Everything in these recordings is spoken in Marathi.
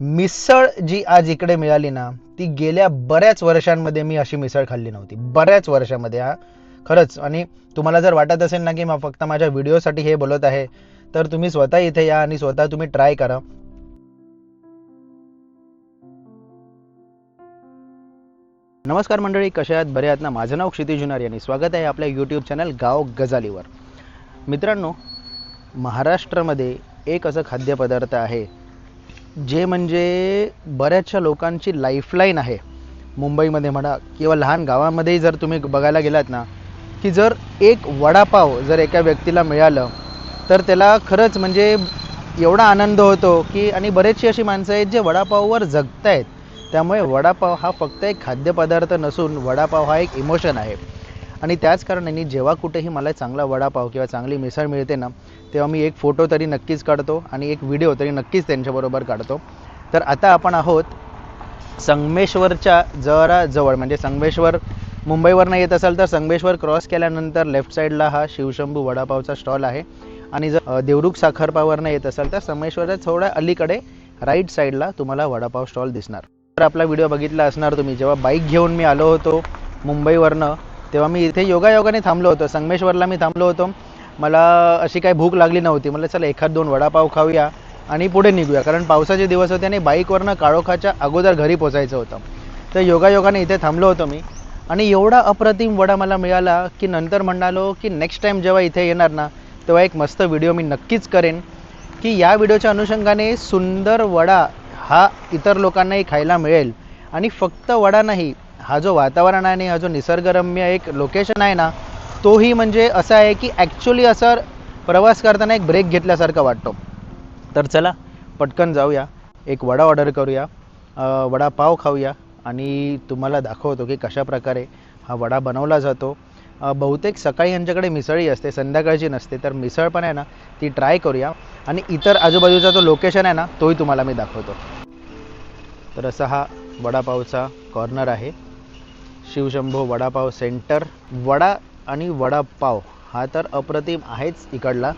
मिसळ जी आज इकडे मिळाली ना ती गेल्या बऱ्याच वर्षांमध्ये मी अशी मिसळ खाल्ली नव्हती. बऱ्याच वर्षामध्ये हा. खरंच. आणि तुम्हाला जर वाटत असेल ना की मग फक्त माझ्या व्हिडिओसाठी हे बोलत आहे तर तुम्ही स्वतः इथे या आणि स्वतः तुम्ही ट्राय करा. नमस्कार मंडळी कशा आहात? बरे आहात ना? माझं नाव क्षितिज जुनार यांनी स्वागत आहे आपल्या यूट्यूब चॅनल गाव गजालीवर. मित्रांनो महाराष्ट्रामध्ये एक असं खाद्यपदार्थ आहे जे म्हणजे बऱ्याचशा लोकांची लाईफलाईन आहे. मुंबईमध्ये म्हणा किंवा लहान गावामध्येही जर तुम्ही बघायला गेलात ना की जर एक वडापाव जर एका व्यक्तीला मिळालं तर त्याला खरंच म्हणजे एवढा आनंद होतो की आणि बरेचशी अशी माणसं आहेत जे वडापाववर जगतायत. त्यामुळे वडापाव हा फक्त एक खाद्यपदार्थ नसून वडापाव हा एक इमोशन आहे. आणि त्याच कारणाने जेव्हा कुठेही मला चांगला वडापाव किंवा चांगली मिसळ मिळते ना तेव्हा मी एक फोटो तरी नक्कीच काढतो आणि एक व्हिडिओ तरी नक्कीच त्यांच्याबरोबर काढतो. तर आता आपण आहोत संगमेश्वरच्या जरा जवळ म्हणजे संगमेश्वर मुंबईवरनं येत असाल तर संगमेश्वर क्रॉस केल्यानंतर लेफ्ट साईडला हा शिवशंभू वडापावचा स्टॉल आहे. आणि जर देवरुख साखरपावरनं येत असाल तर संगमेश्वरच्या थोड्या अलीकडे राईट साईडला तुम्हाला वडापाव स्टॉल दिसणार. तर आपला व्हिडिओ बघितला असणार तुम्ही जेव्हा बाईक घेऊन मी आलो होतो मुंबईवरनं तेव्हा मी इथे योगायोगाने थांबलो होतो. संगमेश्वरला मी थांबलो होतो. मला अशी काही भूक लागली नव्हती. मला चला एखाद दोन वडापाव खाऊया आणि पुढे निघूया. कारण पावसाचे दिवस होते आणि बाईकवरनं काळोखाच्या अगोदर घरी पोचायचं होतं. तर योगायोगाने इथे थांबलो होतो मी. आणि एवढा अप्रतिम वडा मला मिळाला की नंतर म्हणालो की नेक्स्ट टाईम जेव्हा इथे येणार ना तेव्हा एक मस्त व्हिडिओ मी नक्कीच करेन. की या व्हिडिओच्या अनुषंगाने सुंदर वडा हा इतर लोकांनाही खायला मिळेल. आणि फक्त वडा नाही हा जो वातावरण आहे आणि हा जो निसर्गरम्य एक लोकेशन आहे ना तोही म्हणजे असा आहे की ॲक्च्युली असं प्रवास करताना एक ब्रेक घेतल्यासारखा वाटतो. तर चला पटकन जाऊया. एक वडा ऑर्डर करूया. अ, वडापाव खाऊया. आणि तुम्हाला दाखवतो की कशा प्रकारे हा वडा बनवला जातो. बहुतेक सकाळी यांच्याकडे मिसळी असते संध्याकाळची नसते तर मिसळ पण आहे ना ती ट्राय करूया. आणि इतर आजूबाजूचा जो लोकेशन आहे ना तोही तुम्हाला मी दाखवतो. तर असा हा वडापावचा कॉर्नर आहे. शिवशंभो वडापाव सेंटर. वडा आणि वडापाव हा तर अप्रतिम आहेच इकडला.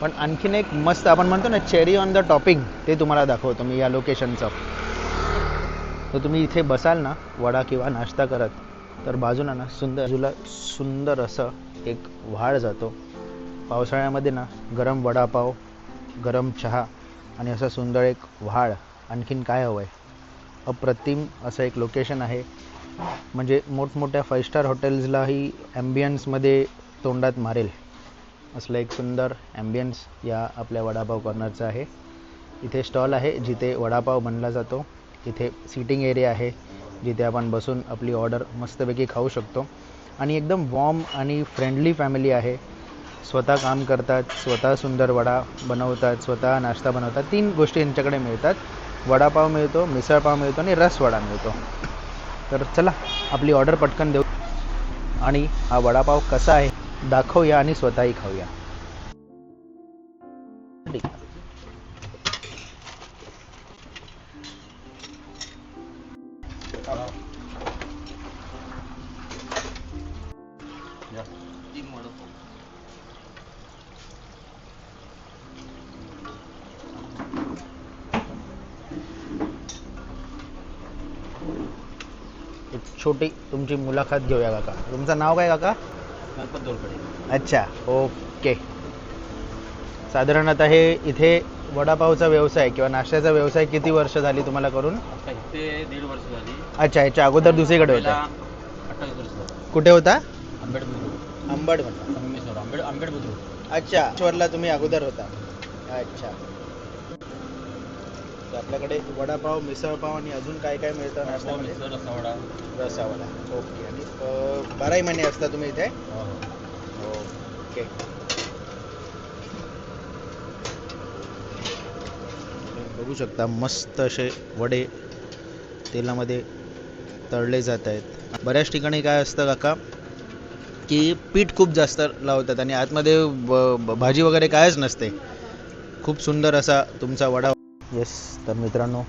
पण आणखीन एक मस्त आपण म्हणतो ना चेरी ऑन द टॉपिंग ते तुम्हाला दाखवतो मी या लोकेशनचं तर तुम्ही इथे बसाल ना वडा किंवा नाश्ता करत तर बाजूला ना सुंदर बाजूला सुंदर असं एक व्हाळ जातो. पावसाळ्यामध्ये ना गरम वडापाव गरम चहा आणि असं सुंदर एक व्हाळ आणखीन काय हवं आहे अप्रतिम असं एक लोकेशन आहे. म्हणजे मोठमोठ्या फाईव्ह स्टार हॉटेल्सलाही ॲम्बियन्समध्ये तोंडात मारेल. असलं एक सुंदर ॲम्बियन्स या आपल्या वडापाव कॉर्नरचं आहे. इथे स्टॉल आहे जिथे वडापाव बनला जातो. इथे सिटिंग एरिया आहे जिथे आपण बसून आपली ऑर्डर मस्तपैकी खाऊ शकतो. आणि एकदम वॉर्म आणि फ्रेंडली फॅमिली आहे. स्वतः काम करतात स्वतः सुंदर वडा बनवतात स्वतः नाश्ता बनवतात. तीन गोष्टी यांच्याकडे मिळतात. वडापाव मिळतो मिसळपाव मिळतो आणि रस वडा मिळतो. तर चला आपली ऑर्डर पटकन देऊ. आणि हा वडापाव कसा आहे दाखवूया आणि स्वतःही खाऊया. एक छोटी तुमची मुलाखत घेऊया काका. तुमचं नाव काय काका? गणपत अच्छा ओके. साधारणतः हे इथे वडापावचा व्यवसाय किंवा नाश्त्याचा व्यवसाय किती वर्ष झाली तुम्हाला करून? दीड वर्ष झाली. अच्छा याच्या अगोदर दुसरीकडे होता. अठ्ठावीस वर्ष झाली. कुठे होता? आंबेड बुद्रुक. अंबड म्हणा संगमेश्वर आंबेड आंबेड बुद्रुक. अच्छा तुम्ही अगोदर होता. अच्छा. तर आपल्याकडे वडापाव मिसळपाव आणि अजून काय काय मिळतं नाश्त्यामध्ये? रसावडा ओके. आणि अं, बाराही महिने असता तुम्ही इथे? हो, हो. ओके. बघू शकता मस्त असे वडे तेलामध्ये तळले जात आहेत. बऱ्याच ठिकाणी काय असतं काका की पीठ खूप जास्त लावतात आणि आतमध्ये ब- ब- भाजी वगैरे कायच नसते. खूप सुंदर असा तुमचा वडा येस तर मित्रांनो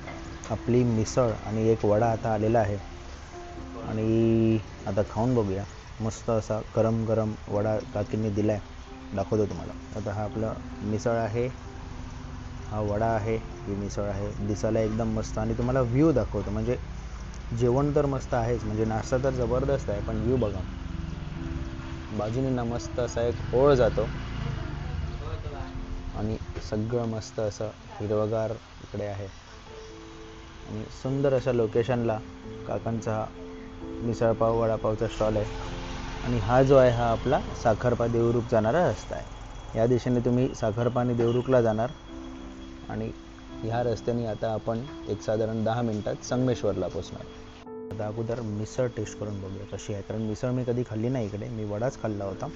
आपली मिसळ आणि एक वडा आता आलेला आहे. आणि आता खाऊन बघूया. मस्त असा गरम गरम वडा काकींनी दिला आहे दाखवतो तुम्हाला. आता हा आपला मिसळ आहे. हा वडा आहे ही मिसळ आहे. दिसायला एकदम मस्त. आणि तुम्हाला व्ह्यू दाखवतो. म्हणजे जेवण तर मस्त आहेच. म्हणजे नाश्ता तर जबरदस्त आहे पण व्ह्यू बघा. बाजूने ना मस्त असा एक ओळ जातो. आणि सगळं मस्त असं हिरवगार इकडे आहे. आणि सुंदर अशा लोकेशनला काकांचा हा मिसळपाव वडापावचा स्टॉल आहे. आणि हा जो आहे हा आपला साखरपा देवरुख जाणारा रस्ता आहे. या दिशेने तुम्ही साखरपा आणि देवरुखला जाणार. आणि ह्या रस्त्याने आता आपण एक साधारण दहा मिनटात संगमेश्वरला पोचणार आता अगोदर मिसळ टेस्ट करून बघूया कशी आहे. कारण मिसळ मी कधी खाल्ली नाही इकडे. मी वडाच खाल्ला होता.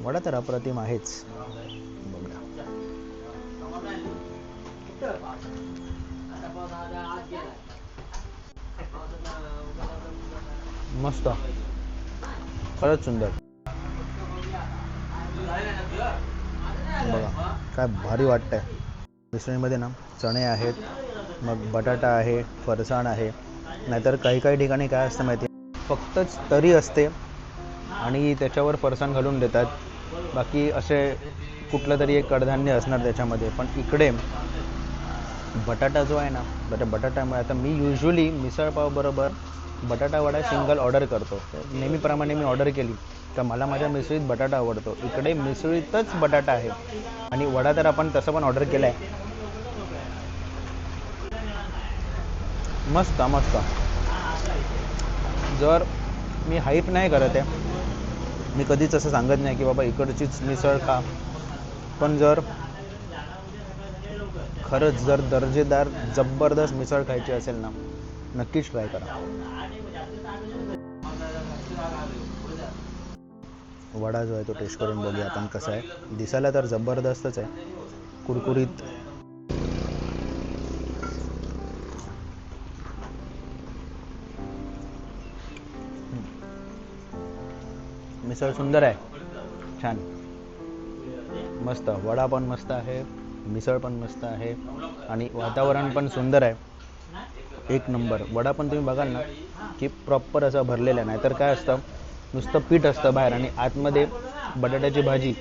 वडा तर अप्रतिम आहेच. मस्त. खरंच सुंदर. बघा काय भारी वाटतंय. मिसळीमध्ये ना चणे आहेत मग बटाटा आहे फरसाण आहे. नाहीतर काही काही ठिकाणी काय असतं माहिती? आहे? फक्तच तरी असते आणि त्याच्यावर फरसाण घालून देतात. बाकी असे कुठलं तरी एक कडधान्य असणार त्याच्यामध्ये. पण इकडे बटाटा जो आहे ना बटा बटाट्यामुळे आता मी युजली मिसळपाव बरोबर बटाटा वडा सिंगल ऑर्डर करतो. नेहमीप्रमाणे मी ऑर्डर केली. तर मला माझ्या मिसळीत बटाटा आवडतो. इकडे मिसळीतच बटाटा आहे. आणि वडा तर आपण तसं पण ऑर्डर केला आहे मस्त मस्त. जर मी हाईप नाही करत आहे मी कधीच असं सांगत नाही की बाबा इकडचीच मिसळ खा. पण जर खरंच जर दर्जेदार जबरदस्त मिसळ खायची असेल ना नक्कीच ट्राय करा. वडा जो आहे तो टेस्ट करून बघूया आपण कसा आहे. दिसायला तर जबरदस्तच आहे. कुरकुरीत. मिसळ सुंदर आहे. छान. मस्त. वडा पण मस्त आहे. मिसळ पण मस्त आहे आणि वातावरण पण सुंदर आहे. एक नंबर. वडा पण तुम्ही बघाल ना की प्रॉपर असं भरलेला नाही तर काय असतं नुसतं पीठ असतं बाहेर आणि आतमध्ये बटाट्याची भाजी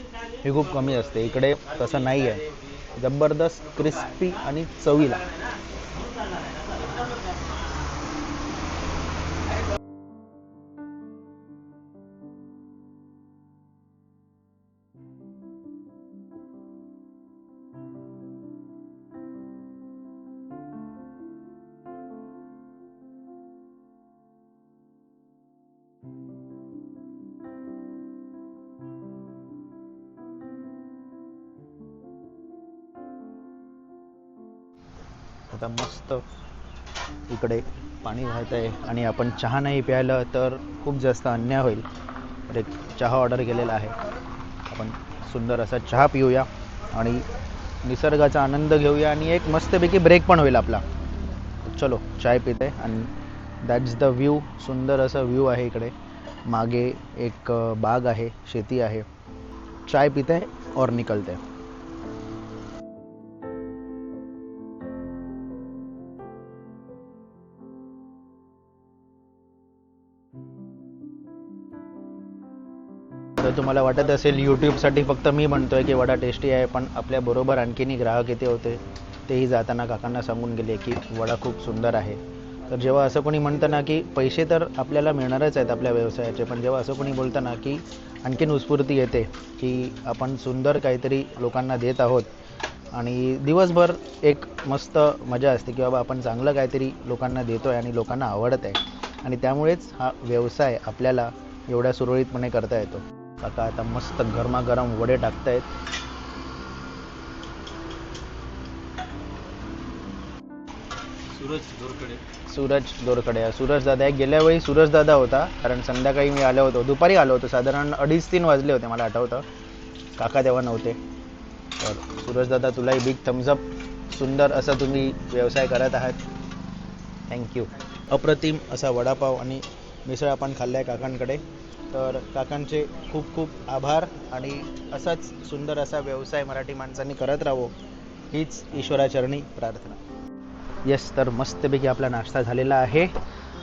ही खूप कमी असते. इकडे तसं नाही आहे जबरदस्त क्रिस्पी आणि चवीला. आता मस्त इकडे पाणी वाहत आहे आणि आपण चहा नाही प्यायलं तर खूप जास्त अन्याय होईल. तर एक चहा ऑर्डर केलेला आहे. आपण सुंदर असा चहा पिऊया आणि निसर्गाचा आनंद घेऊया आणि एक मस्तपैकी ब्रेक पण होईल आपला. चलो चाय पिते आणि दॅट्स द व्ह्यू सुंदर असा व्ह्यू आहे इकडे. मागे एक बाग आहे शेती आहे. चाय पिते और निकलते. तुम्हाला वाटत असेल यूट्यूबसाठी फक्त मी म्हणतो आहे की वडा टेस्टी आहे पण आपल्याबरोबर आणखीनही ग्राहक येते होते तेही जाताना काकांना सांगून गेले की वडा खूप सुंदर आहे. तर जेव्हा असं कोणी म्हणतं ना की पैसे तर आपल्याला मिळणारच आहेत आपल्या व्यवसायाचे पण जेव्हा असं कोणी बोलतं ना की आणखीन उत्स्फूर्ती येते की आपण सुंदर काहीतरी लोकांना देत आहोत आणि दिवसभर एक मस्त मजा असते की बाबा आपण चांगलं काहीतरी लोकांना देतो आहे आणि लोकांना आवडत आहे आणि त्यामुळेच हा व्यवसाय आपल्याला एवढ्या सुरळीतपणे करता येतो. काका आता मस्त गरमागरम वडे टाकतायत. सूरज दोरकडे सूरज दोरकडे सूरज दादा आहे गेल्या वेळी सूरज दादा होता कारण संध्याकाळी मी आलो होतो. दुपारी आलो होतो. साधारण अडीच तीन वाजले होते मला आठवतं. काका तेव्हा नव्हते. तर सूरज दादा तुलाही बिग थम्सअप सुंदर असा तुम्ही व्यवसाय करत आहात. थँक्यू अप्रतिम असा वडापाव आणि मिसळ आपण खाल्ला आहे काकांकडे. तर काकांचे खूप खूप आभार आणि असाच सुंदर असा व्यवसाय मराठी माणसांनी करत राहावं हीच ईश्वराचरणी प्रार्थना. येस तर मस्तपैकी आपला नाश्ता झालेला आहे.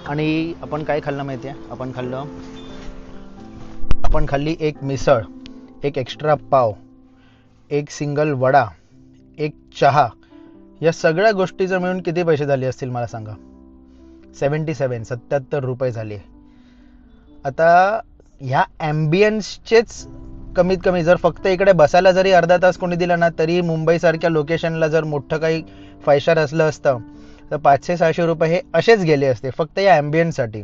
आणि आपण काय खाल्लं माहिती आहे आपण खाल्लं आपण खाल्ली एक मिसळ एक एक्स्ट्रा पाव एक सिंगल वडा एक चहा. या सगळ्या गोष्टीचं मिळून किती पैसे झाले असतील मला सांगा? सेवन्टी सेवन सत्याहत्तर रुपये झाले. आता ह्या ॲम्बियन्सचेच कमीत कमी जर फक्त इकडे बसायला जरी अर्धा तास कोणी दिला ना तरी मुंबईसारख्या लोकेशनला जर मोठं काही फाय स्टार असलं असतं तर पाचशे सहाशे रुपये हे असेच गेले असते फक्त या ॲम्बियन्ससाठी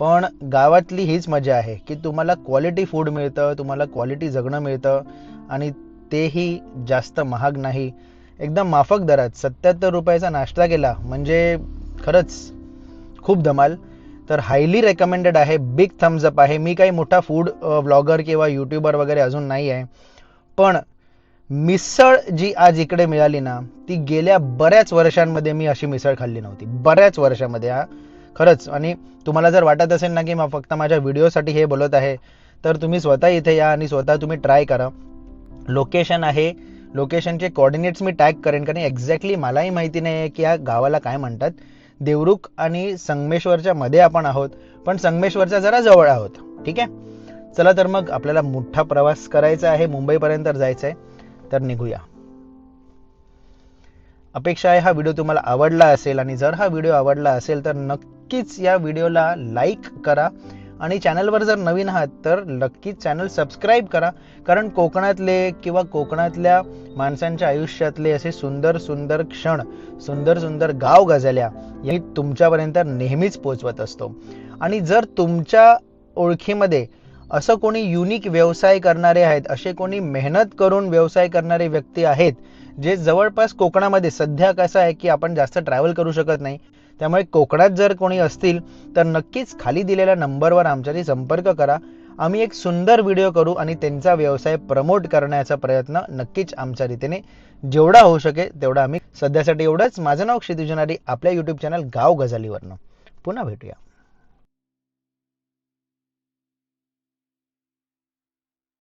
पण गावातली हीच मजा आहे की तुम्हाला क्वालिटी फूड मिळतं तुम्हाला क्वालिटी जगणं मिळतं आणि तेही जास्त महाग नाही. एकदम माफक दरात सत्याहत्तर रुपयाचा नाश्ता केला म्हणजे खरंच खूप धमाल. तर हायली रेकमेंडेड आहे बिग थम्स अप आहे. मी काही मोठा फूड व्लॉगर किंवा यूट्यूबर वगैरे अजून नाही आहे. पण मिसळ जी आज इकडे मिळाली ना ती गेल्या बऱ्याच वर्षांमध्ये मी अशी मिसळ खाल्ली नव्हती. बऱ्याच वर्षामध्ये हा. खरंच. आणि तुम्हाला जर वाटत असेल ना की मग फक्त माझ्या व्हिडिओसाठी हे बोलत आहे तर तुम्ही स्वतः इथे या आणि स्वतः तुम्ही ट्राय करा. लोकेशन आहे. लोकेशनचे कोऑर्डिनेट्स मी टॅग करेन कारण एक्झॅक्टली मलाही माहिती नाही आहे की या गावाला काय म्हणतात. देवरुख आणि संगमेश्वरच्या मध्ये आपण आहोत. पण संगमेश्वरच्या जरा जवळ आहोत. ठीक आहे? चला तर मग आपल्याला मोठा प्रवास करायचा आहे. मुंबईपर्यंत जायचं आहे तर निघूया. अपेक्षा आहे हा व्हिडिओ तुम्हाला आवडला असेल आणि जर हा व्हिडिओ आवडला असेल तर नक्कीच या व्हिडिओला लाईक करा. आणि चॅनलवर जर नवीन आहात तर नक्कीच चॅनल सबस्क्राईब करा. कारण कोकणातले किंवा कोकणातल्या माणसांच्या आयुष्यातले असे सुंदर सुंदर क्षण सुंदर सुंदर गाव गजल्या हे तुमच्यापर्यंत नेहमीच पोचवत असतो. आणि जर तुमच्या ओळखीमध्ये असं कोणी युनिक व्यवसाय करणारे आहेत असे कोणी मेहनत करून व्यवसाय करणारे व्यक्ती आहेत जे जवळपास कोकणामध्ये सध्या कसं आहे की आपण जास्त ट्रॅव्हल करू शकत नाही त्यामुळे कोकणात जर कोणी असतील तर नक्कीच खाली दिलेल्या नंबरवर आमच्याशी संपर्क करा. आम्ही एक सुंदर व्हिडिओ करू आणि त्यांचा व्यवसाय प्रमोट करण्याचा प्रयत्न नक्कीच आमच्या रीतीने जेवढा होऊ शकेल तेवढा आम्ही सध्यासाठी एवढंच. माझं नाव क्षितिजनारी आपल्या यूट्यूब चॅनल गाव गजालीवरनं पुन्हा भेटूया.